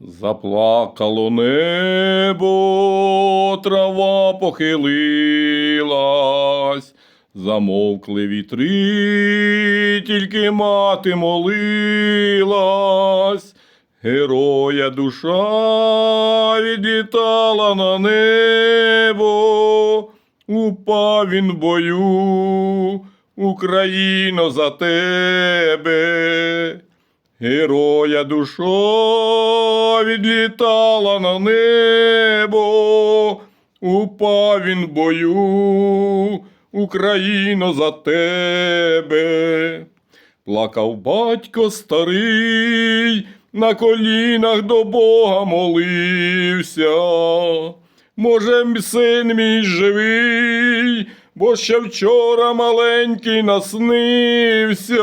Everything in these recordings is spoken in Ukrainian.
Заплакало небо, трава похилилась, замовкли вітри, тільки мати молилась, героя душа відлітала на небо, упав він в бою, Україно, за тебе. Героя душа відлітала на небо, упав він в бою, Україно, за тебе. Плакав батько старий, на колінах до Бога молився. Може, син мій живий, бо ще вчора маленький наснився.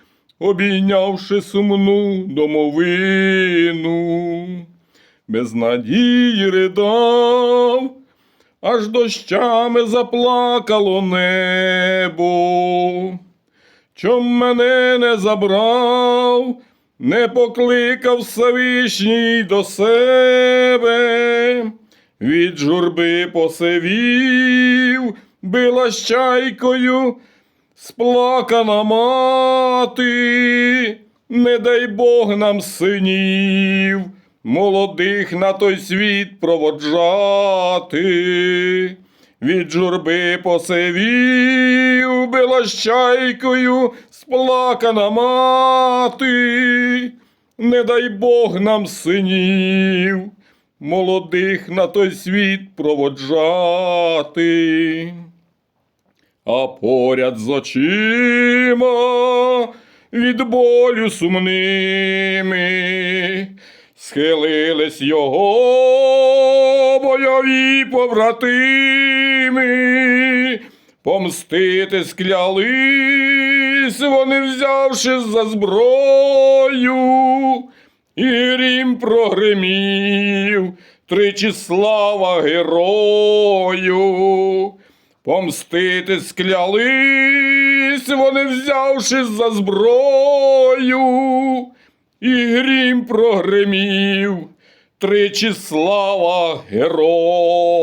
обійнявши сумну домовину. Без надії ридав, аж дощами заплакало небо. Чом мене не забрав, не покликав Всевишній до себе, від журби посивів, била з чайкою сплакана мати, не дай Бог нам синів, молодих на той світ проводжати. Від журби посивів, з сплакана мати, не дай Бог нам синів, молодих на той світ проводжати. А поряд з очима від болю сумними схилились його бойові побратими, помстити склялись вони, взявши за зброю, і рім прогримів, тричі слава герою. Помстити склялись вони, взявши за зброю, і грім прогримів, тричі слава герою.